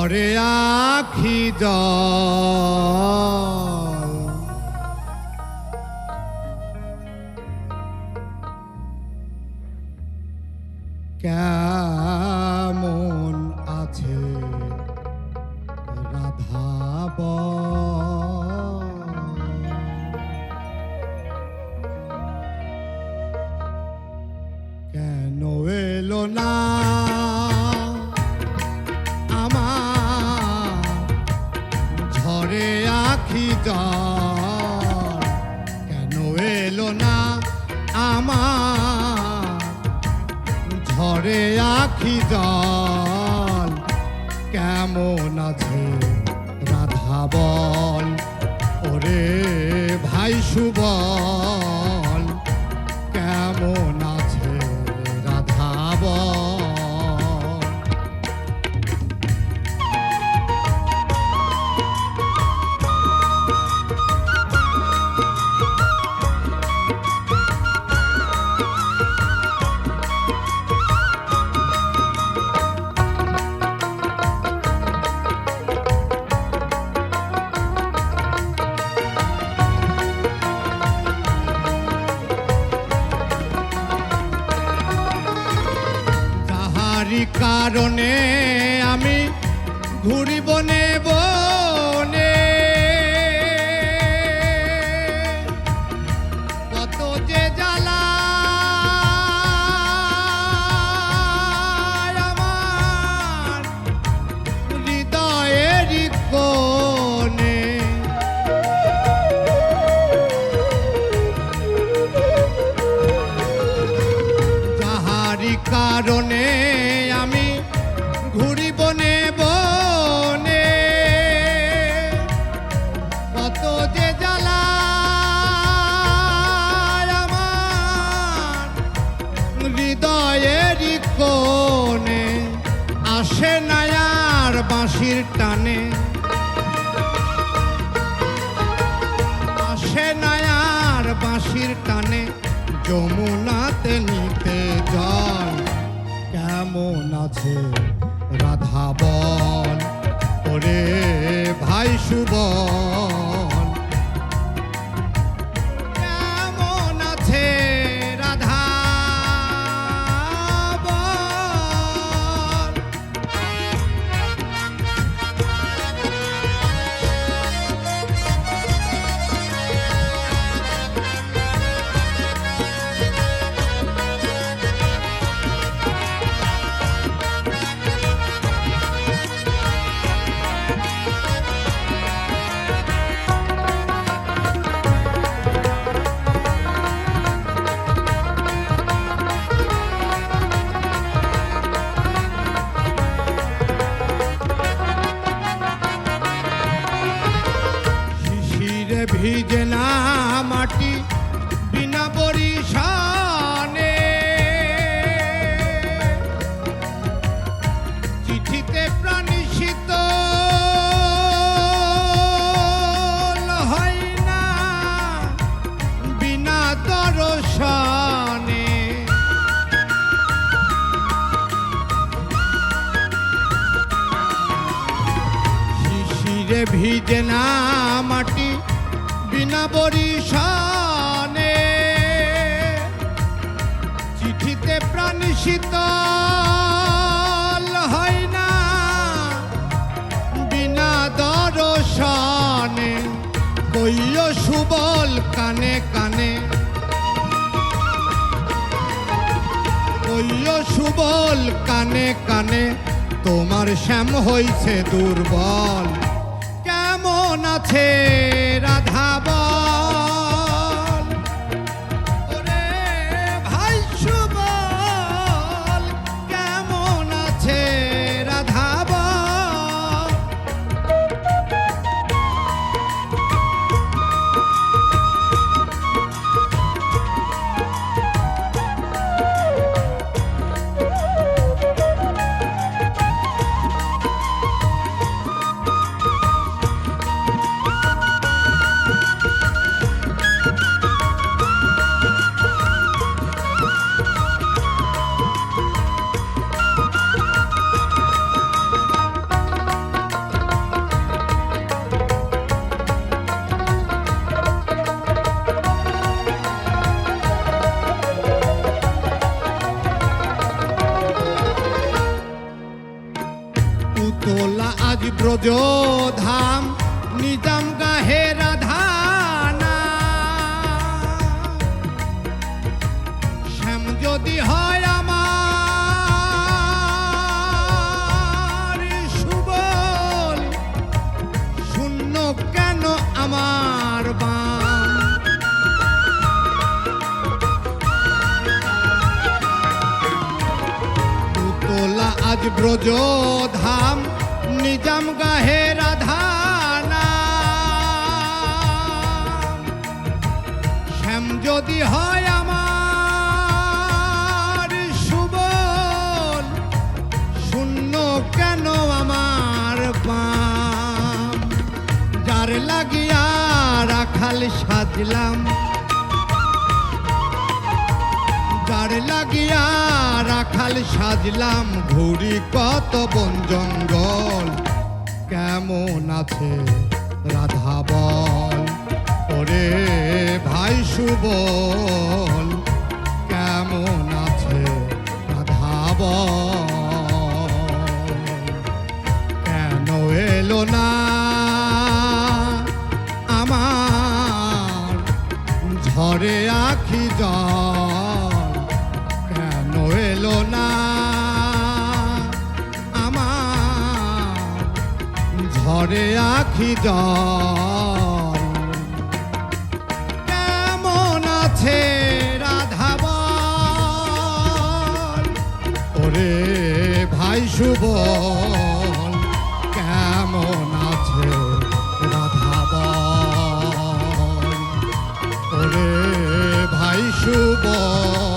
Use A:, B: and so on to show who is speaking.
A: ঝরে আখি জল। কেমন আছে রাধাব কেন এলো না? জল কেন এলো না আমার? ঝরে আখি জল। কেমন আছে রাধা বল? ওরে ভাই সুবল। ঘুরি নেব। যমুনাতে নিতে জল কেমন আছে ভিজে না মাটি, বিনা বরিশানে। চিঠিতে প্রাণ শীতল হয় না, বিনা দর্শনে। কইল সুবল কানে কানে। কইল সুবল কানে কানে, তোমার শ্যাম হইছে দুর্বল। আছে রাধা ব্রজধাম, নিজাম গাহে রাধানা। শ্যাম যদি হয় আমার সুবল শূন্য কেন আমার তোলা আজ ব্রজ ধাম নিজাম গাহে রাধানা শ্যাম যদি হয় আমার সুবল শূন্য কেন আমার পাম যার লাগিয়া রাখাল সাজলাম যার লাগিয়া রাখাল সাজলাম ঘুরি কত বন জঙ্গল কেমন আছে রাধা বল? ওরে ভাই সুবল, কেমন আছে রাধা বল? কেন এলো না আমার ঝরে আখি জল? ঝরে আখি জল। কেমন আছে রাধা ওরে ভাই সুবল, কেমন আছে রাধা বল? ওরে ভাই সুবল